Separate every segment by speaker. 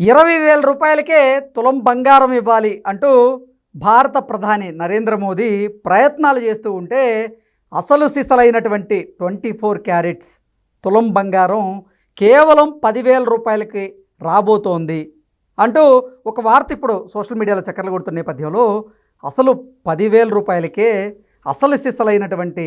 Speaker 1: ఇరవై వేల రూపాయలకే తులం బంగారం ఇవ్వాలి అంటూ భారత ప్రధాని నరేంద్ర మోదీ ప్రయత్నాలు చేస్తూ ఉంటే అసలు సిసలైనటువంటి ట్వంటీ ఫోర్ క్యారెట్స్ తులం బంగారం కేవలం పదివేల రూపాయలకి రాబోతోంది అంటూ ఒక వార్త ఇప్పుడు సోషల్ మీడియాలో చక్కర్లు కొడుతున్న నేపథ్యంలో అసలు పదివేల రూపాయలకే అసలు సిసలైనటువంటి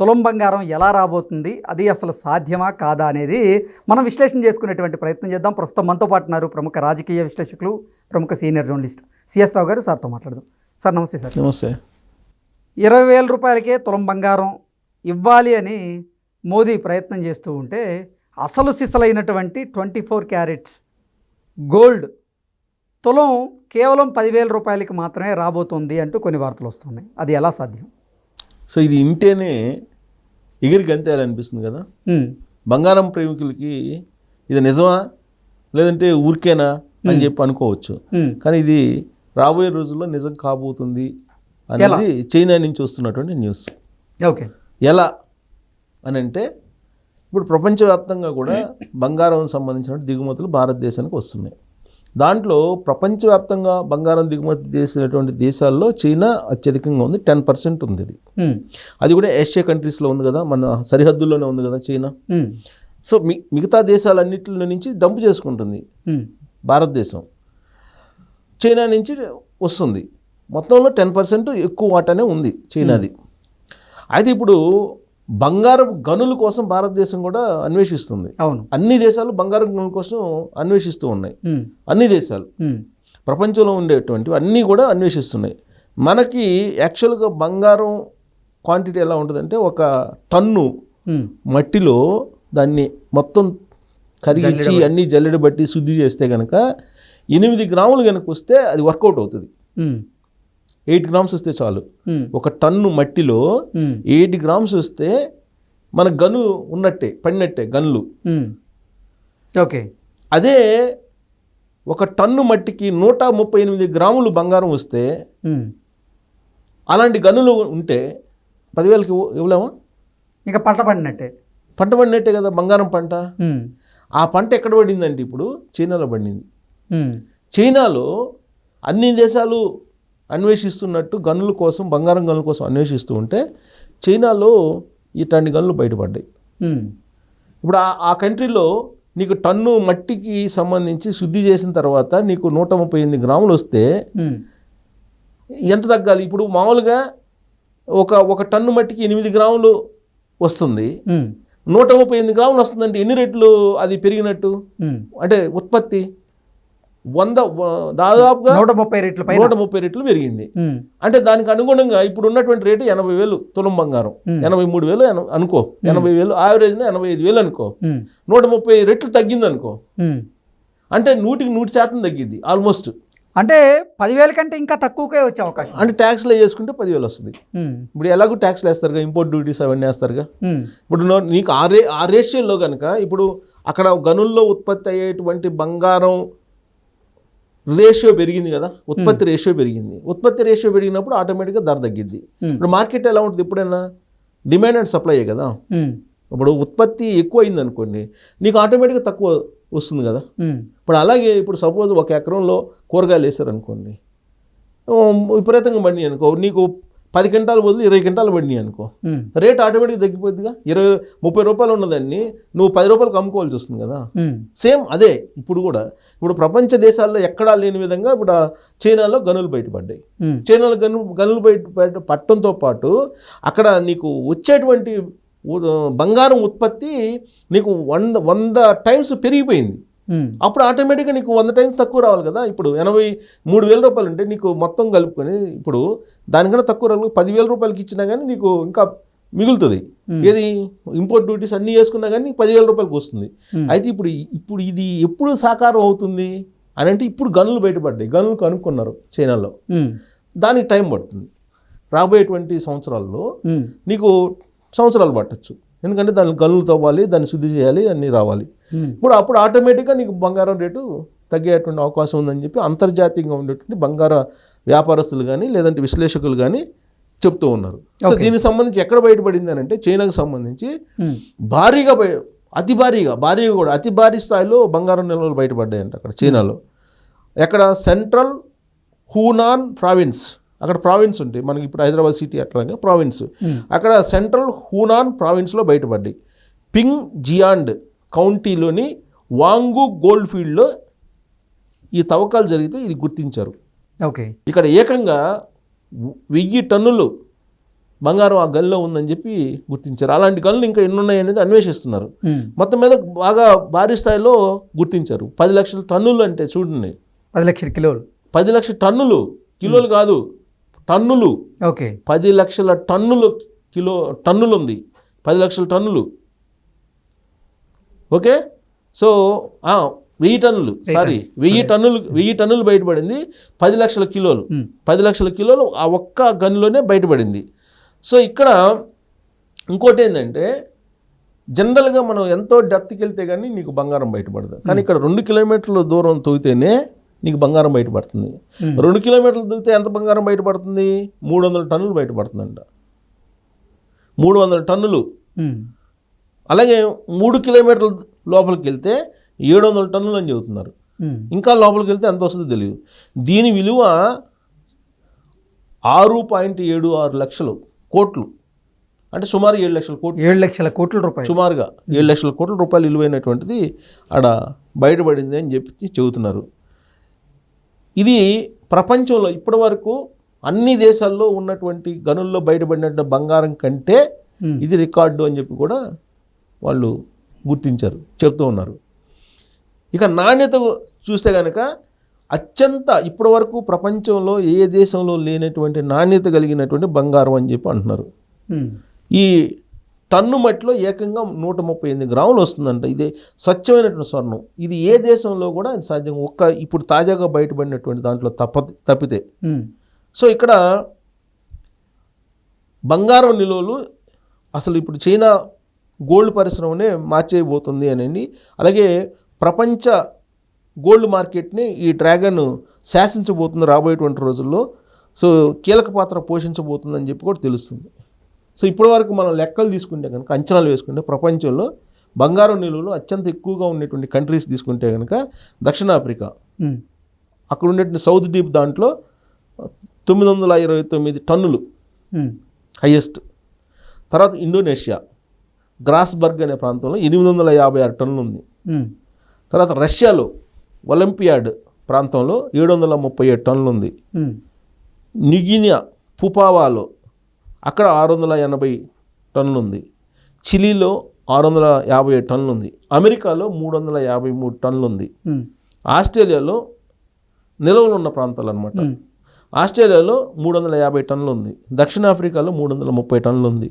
Speaker 1: తులం బంగారం ఎలా రాబోతుంది? అది అసలు సాధ్యమా కాదా అనేది మనం విశ్లేషణ చేసుకునేటువంటి ప్రయత్నం చేద్దాం. ప్రస్తుతం మనతో పాటు ఉన్నారు ప్రముఖ రాజకీయ విశ్లేషకులు ప్రముఖ సీనియర్ జర్నలిస్ట్ సిఎస్ రావు గారు. సార్తో మాట్లాడదాం. సార్ నమస్తే సార్.
Speaker 2: నమస్తే.
Speaker 1: ఇరవై వేల రూపాయలకే తులం బంగారం ఇవ్వాలి అని మోదీ ప్రయత్నం చేస్తూ ఉంటే అసలు సిసలైనటువంటి ట్వంటీ ఫోర్ క్యారెట్స్ గోల్డ్ తులం కేవలం పదివేల రూపాయలకి మాత్రమే రాబోతుంది అంటూ కొన్ని వార్తలు వస్తున్నాయి. అది ఎలా సాధ్యం?
Speaker 2: సో ఇది ఇంటేనే ఎగిరి గంతేయాలనిపిస్తుంది కదా బంగారం ప్రేమికులకి ఇది నిజమా? లేదంటే ఊరికేనా అని చెప్పి అనుకోవచ్చు. కానీ ఇది రాబోయే రోజుల్లో నిజం కాబోతుంది అనేది చైనా నుంచి వస్తున్నటువంటి న్యూస్.
Speaker 1: ఓకే.
Speaker 2: ఎలా అని అంటే ఇప్పుడు ప్రపంచవ్యాప్తంగా కూడా బంగారం సంబంధించిన దిగుమతులు భారతదేశానికి వస్తున్నాయి. దాంట్లో ప్రపంచవ్యాప్తంగా బంగారం దిగుమతి చేసినటువంటి దేశాల్లో చైనా అత్యధికంగా ఉంది టెన్ పర్సెంట్ ఉంది ఇది. అది కూడా ఏషియా కంట్రీస్లో ఉంది కదా మన సరిహద్దుల్లోనే ఉంది కదా చైనా. సో మి మిగతా దేశాలన్నింటిలో నుంచి డంప్ చేసుకుంటుంది భారతదేశం. చైనా నుంచి వస్తుంది. మొత్తంలో టెన్ పర్సెంట్ ఎక్కువ వాటానే ఉంది చైనాది. అయితే ఇప్పుడు బంగారం గనుల కోసం భారతదేశం కూడా అన్వేషిస్తుంది.
Speaker 1: అవును.
Speaker 2: అన్ని దేశాలు బంగారం గనుల కోసం అన్వేషిస్తూ ఉన్నాయి. అన్ని దేశాలు. ప్రపంచంలో ఉండేటువంటివి అన్నీ కూడా అన్వేషిస్తున్నాయి. మనకి యాక్చువల్గా బంగారం క్వాంటిటీ ఎలా ఉంటుందంటే ఒక టన్ను మట్టిలో దాన్ని మొత్తం కరిగించి అన్నీ జల్లెడ బట్టి శుద్ధి చేస్తే కనుక ఎనిమిది గ్రాములు కనుక వస్తే అది వర్కౌట్ అవుతుంది. ఎయిట్ గ్రామ్స్ వస్తే చాలు. ఒక టన్ను మట్టిలో ఎయిట్ గ్రామ్స్ వస్తే మన గను ఉన్నట్టే పడినట్టే గన్లు.
Speaker 1: ఓకే.
Speaker 2: అదే ఒక టన్ను మట్టికి నూట ముప్పై ఎనిమిది గ్రాములు బంగారం వస్తే. అలాంటి గనులు ఉంటే పదివేలకి ఇవ్వ- ఇవ్వలేమా?
Speaker 1: ఇంకా పంట పడినట్టే.
Speaker 2: పంట పడినట్టే కదా బంగారం పంట? ఆ పంట ఎక్కడ పడిందంటే ఇప్పుడు? చైనాలో పడింది. చైనాలో అన్ని దేశాలు అన్వేషిస్తున్నట్టు గనుల కోసం బంగారం గనుల కోసం అన్వేషిస్తూ ఉంటే చైనాలో ఇట్లాంటి గనులు బయటపడ్డాయి. ఇప్పుడు ఆ కంట్రీలో నీకు టన్ను మట్టికి సంబంధించి శుద్ధి చేసిన తర్వాత నీకు నూట ముప్పై ఎనిమిది గ్రాములు వస్తే ఎంత తగ్గాలి? ఇప్పుడు మామూలుగా ఒక ఒక టన్ను మట్టికి ఎనిమిది గ్రాములు వస్తుంది. నూట ముప్పై ఎనిమిది గ్రాములు వస్తుందంటే ఎన్ని రెట్లు అది పెరిగినట్టు. అంటే ఉత్పత్తి? వంద దాదాపుగా
Speaker 1: నూట ముప్పై రెట్ల
Speaker 2: నూట ముప్పై రెట్లు పెరిగింది. అంటే దానికి అనుగుణంగా ఇప్పుడు ఉన్నటువంటి రేటు ఎనభై వేలు తులం బంగారం. ఎనభై మూడు వేలు అనుకో. ఎనభై వేలు యావరేజ్న ఎనభై ఐదు వేలు అనుకో. నూట ముప్పై రెట్లు తగ్గింది అనుకో. అంటే నూటికి నూటి శాతం తగ్గింది ఆల్మోస్ట్.
Speaker 1: అంటే పదివేల కంటే ఇంకా తక్కువకే వచ్చే అవకాశం.
Speaker 2: అంటే ట్యాక్స్లో చేసుకుంటే పదివేలు వస్తుంది. ఇప్పుడు ఎలాగో ట్యాక్స్లు వేస్తారుగా ఇంపోర్ట్ డ్యూటీస్ అవన్నీ వేస్తారుగా? ఇప్పుడు నీకు ఆ రే ఆ రేషియోలో కనుక ఇప్పుడు అక్కడ గనుల్లో ఉత్పత్తి అయ్యేటువంటి బంగారం రేషియో పెరిగింది కదా ఉత్పత్తి రేషియో పెరిగింది. ఉత్పత్తి రేషియో పెరిగినప్పుడు ఆటోమేటిక్గా ధర తగ్గిద్ది.
Speaker 1: Hmm.
Speaker 2: ఇప్పుడు మార్కెట్ ఎలా ఉంటుంది ఎప్పుడైనా డిమాండ్ అండ్ సప్లై కదా. ఇప్పుడు ఉత్పత్తి ఎక్కువ అయింది అనుకోండి నీకు ఆటోమేటిక్గా తక్కువ వస్తుంది కదా. ఇప్పుడు అలాగే ఇప్పుడు సపోజ్ ఒక ఎకరంలో కూరగాయలు వేసారు అనుకోండి విపరీతంగా పండి అనుకో నీకు పది క్వింటాలు బదులు ఇరవై క్వింటాలు పడినాయి అనుకో. రేట్ ఆటోమేటిక్గా తగ్గిపోద్దిగా ఇరవై ముప్పై రూపాయలు ఉన్నదాన్ని నువ్వు పది రూపాయలకు అమ్ముకోవాల్సి వస్తుంది కదా. సేమ్ అదే ఇప్పుడు కూడా. ఇప్పుడు ప్రపంచ దేశాల్లో ఎక్కడా లేని విధంగా ఇప్పుడు చైనాలో గనులు బయటపడ్డాయి. చైనాలో గను గనులు బయట పట్టడంతో పాటు అక్కడ నీకు వచ్చేటువంటి బంగారం ఉత్పత్తి నీకు వంద వంద టైమ్స్ పెరిగిపోయింది. అప్పుడు ఆటోమేటిక్గా నీకు వంద టైమ్స్ తక్కువ రావాలి కదా. ఇప్పుడు ఎనభై మూడు వేల రూపాయలు ఉంటే నీకు మొత్తం కలుపుకొని ఇప్పుడు దానికన్నా తక్కువ రావాలి. పదివేల రూపాయలకి ఇచ్చినా కానీ నీకు ఇంకా మిగులుతుంది.
Speaker 1: Hmm.
Speaker 2: ఏది? ఇంపోర్ట్ డ్యూటీస్ అన్నీ వేసుకున్నా కానీ పదివేల రూపాయలకి వస్తుంది.
Speaker 1: Hmm.
Speaker 2: అయితే ఇప్పుడు ఇప్పుడు ఇది ఎప్పుడు సాకారం అవుతుంది? అని అంటే ఇప్పుడు గనులు బయటపడ్డాయి. గనులు కనుక్కున్నారు చైనాలో. దానికి టైం పడుతుంది. రాబోయేటువంటి సంవత్సరాల్లో నీకు సంవత్సరాలు పట్టచ్చు. ఎందుకంటే దాన్ని గనులు తవ్వాలి దాన్ని శుద్ధి చేయాలి అన్నీ రావాలి.
Speaker 1: ఉమ్,
Speaker 2: ఇప్పుడు అప్పుడు ఆటోమేటిక్గా నీకు బంగారం రేటు తగ్గేటువంటి అవకాశం ఉందని చెప్పి అంతర్జాతీయంగా ఉండేటువంటి బంగార వ్యాపారస్తులు కానీ లేదంటే విశ్లేషకులు కానీ చెప్తూ ఉన్నారు. సో దీనికి సంబంధించి ఎక్కడ బయటపడింది అని అంటే చైనాకు సంబంధించి
Speaker 1: ఉమ్,
Speaker 2: భారీగా అతి భారీగా భారీగా కూడా అతి భారీ స్థాయిలో బంగారం నిల్వలు బయటపడ్డాయంట అక్కడ చైనాలో. ఎక్కడ సెంట్రల్ హూనాన్ ప్రావిన్స్ అక్కడ ప్రావిన్స్ ఉంటాయి మనకి ఇప్పుడు హైదరాబాద్ సిటీ అట్లాగే ప్రావిన్స్ అక్కడ సెంట్రల్ హూనాన్ ప్రావిన్స్లో బయటపడ్డాయి. పింగ్ జియాండ్ కౌంటీలోని వాంగు గోల్డ్ ఫీల్డ్లో ఈ తవ్వకాలు జరిగితే ఇది గుర్తించారు.
Speaker 1: ఓకే.
Speaker 2: ఇక్కడ ఏకంగా వెయ్యి టన్నులు బంగారం ఆ గనిలో ఉందని చెప్పి గుర్తించారు. అలాంటి గనులు ఇంకా ఎన్ని ఉన్నాయి అనేది అన్వేషిస్తున్నారు. మొత్తం మీద బాగా భారీ స్థాయిలో గుర్తించారు. పది లక్షల టన్నులు అంటే చూడండి.
Speaker 1: పది లక్షల కిలోలు.
Speaker 2: పది లక్షల టన్నులు కిలోలు కాదు. టన్నులు.
Speaker 1: ఓకే.
Speaker 2: పది లక్షల టన్నులు కిలో టన్నులు ఉంది పది లక్షల టన్నులు. ఓకే? సో వెయ్యి టన్నులు. సారీ వెయ్యి టన్నులు వెయ్యి టన్నులు బయటపడింది. పది లక్షల కిలోలు. పది లక్షల కిలోలు ఆ ఒక్క గన్లోనే బయటపడింది. సో ఇక్కడ ఇంకోటి ఏంటంటే జనరల్గా మనం ఎంతో డెప్త్కి వెళ్తే కానీ నీకు బంగారం బయటపడదు. కానీ ఇక్కడ రెండు కిలోమీటర్ల దూరం తవ్వితేనే నీకు బంగారం బయటపడుతుంది. రెండు కిలోమీటర్లు తవ్వితే ఎంత బంగారం బయటపడుతుంది? మూడు వందల టన్నులు బయటపడుతుందంట. మూడు వందల టన్నులు. అలాగే మూడు కిలోమీటర్ల లోపలికి వెళ్తే ఏడు వందల టన్నులు అని చెబుతున్నారు. ఇంకా లోపలికి వెళ్తే ఎంత వస్తుందో తెలియదు. దీని విలువ ఆరు పాయింట్ ఏడు ఆరు లక్షలు కోట్లు. అంటే సుమారు ఏడు లక్షల కోట్లు.
Speaker 1: ఏడు లక్షల కోట్ల రూపాయలు.
Speaker 2: సుమారుగా ఏడు లక్షల కోట్ల రూపాయలు విలువైనటువంటిది ఆడ బయటపడింది అని చెప్పి చెబుతున్నారు. ఇది ప్రపంచంలో ఇప్పటివరకు అన్ని దేశాల్లో ఉన్నటువంటి గనుల్లో బయటపడినటువంటి బంగారం కంటే. ఇది రికార్డు అని చెప్పి కూడా వాళ్ళు గుర్తించారు చెప్తూ ఉన్నారు ఇక నాణ్యత చూస్తే కనుక అత్యంత ఇప్పటివరకు ప్రపంచంలో ఏ దేశంలో లేనటువంటి నాణ్యత కలిగినటువంటి బంగారం అని చెప్పి అంటున్నారు. ఈ టన్ను మట్టిలో ఏకంగా నూట ముప్పై ఎనిమిది గ్రాములు వస్తుందంట. ఇది స్వచ్ఛమైనటువంటి స్వర్ణం. ఇది ఏ దేశంలో కూడా ఇది సాధ్యం ఒక్క ఇప్పుడు తాజాగా బయటపడినటువంటి దాంట్లో తప్ప తప్పితే. సో ఇక్కడ బంగారం నిల్వలు అసలు ఇప్పుడు చైనా గోల్డ్ పరిశ్రమనే మార్చేయబోతుంది అని అలాగే ప్రపంచ గోల్డ్ మార్కెట్ని ఈ డ్రాగన్ శాసించబోతుంది రాబోయేటువంటి రోజుల్లో. సో కీలక పాత్ర పోషించబోతుందని చెప్పి కూడా తెలుస్తుంది. సో ఇప్పటివరకు మనం లెక్కలు తీసుకుంటే కనుక అంచనాలు వేసుకుంటే ప్రపంచంలో బంగారం నిల్వలు అత్యంత ఎక్కువగా ఉన్నటువంటి కంట్రీస్ తీసుకుంటే కనుక దక్షిణాఫ్రికా. అక్కడ ఉండేటువంటి సౌత్ డీప్ దాంట్లో తొమ్మిది వందల ఇరవై తొమ్మిది టన్నులు
Speaker 1: ఉమ్.
Speaker 2: హైయెస్ట్ తర్వాత ఇండోనేషియా గ్రాస్బర్గ్ అనే ప్రాంతంలో ఎనిమిది వందల యాభై ఆరు టన్నులు ఉంది. తర్వాత రష్యాలో ఒలింపియాడ్ ప్రాంతంలో ఏడు వందల ముప్పై ఏడు టన్నులు ఉంది
Speaker 1: ఉమ్.
Speaker 2: న్యూగినియా పుపావాలో అక్కడ ఆరు వందల ఎనభై టన్నులు ఉంది చిలీలో ఆరు వందల యాభై ఏడు టన్నులు ఉంది అమెరికాలో మూడు వందల యాభై మూడు టన్నులు ఉంది
Speaker 1: ఉమ్.
Speaker 2: ఆస్ట్రేలియాలో నిల్వలు ఉన్న ప్రాంతాలు అనమాట. ఆస్ట్రేలియాలో మూడు వందల యాభై టన్నులు ఉంది దక్షిణాఫ్రికాలో మూడు వందల ముప్పై టన్నులు ఉంది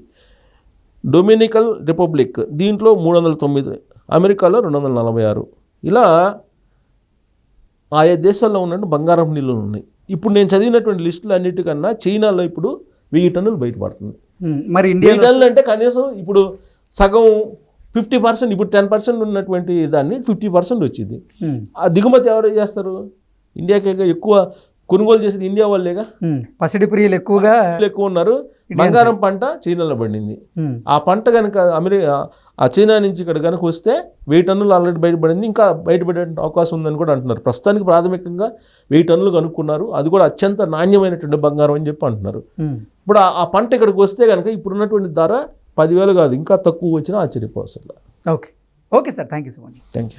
Speaker 2: డొమినికల్ రిపబ్లిక్ దీంట్లో మూడు వందల తొమ్మిది అమెరికాలో రెండు వందల నలభై ఆరు. ఇలా ఆయా దేశాల్లో ఉన్నట్టు బంగారం నిల్వలు ఉన్నాయి. ఇప్పుడు నేను చదివినటువంటి లిస్టులు అన్నిటికన్నా చైనాలో ఇప్పుడు వెయ్యి టన్నులు బయటపడుతుంది.
Speaker 1: మరి ఇండియాలో
Speaker 2: టన్నులు అంటే కనీసం ఇప్పుడు సగం ఫిఫ్టీ పర్సెంట్ ఇప్పుడు టెన్ పర్సెంట్ ఉన్నటువంటి దాన్ని ఫిఫ్టీ పర్సెంట్ వచ్చింది. ఆ దిగుమతి ఎవరు చేస్తారు? ఇండియాకే ఎక్కువ కొనుగోలు చేసేది ఇండియా వాళ్ళేగా.
Speaker 1: పసిడి ప్రియులు ఎక్కువగా
Speaker 2: ఎక్కువ ఉన్నారు. బంగారం పంట చైనాలో పండింది. ఆ పంట కనుక అమెరికా ఆ చైనా నుంచి ఇక్కడ కనుక వస్తే వెయ్యి టన్నులు ఆల్రెడీ బయటపడింది. ఇంకా బయటపడే అవకాశం ఉందని కూడా అంటున్నారు. ప్రస్తుతానికి ప్రాథమికంగా వెయ్యి టన్నులు కనుక్కున్నారు. అది కూడా అత్యంత నాణ్యమైనటువంటి బంగారం అని చెప్పి అంటున్నారు. ఇప్పుడు ఆ- పంట ఇక్కడికి వస్తే కనుక ఇప్పుడున్నటువంటి ధర పదివేలు కాదు ఇంకా తక్కువ వచ్చినా ఆశ్చర్యపోవసరం
Speaker 1: okay. Okay sir. Thank you so much.
Speaker 2: Thank you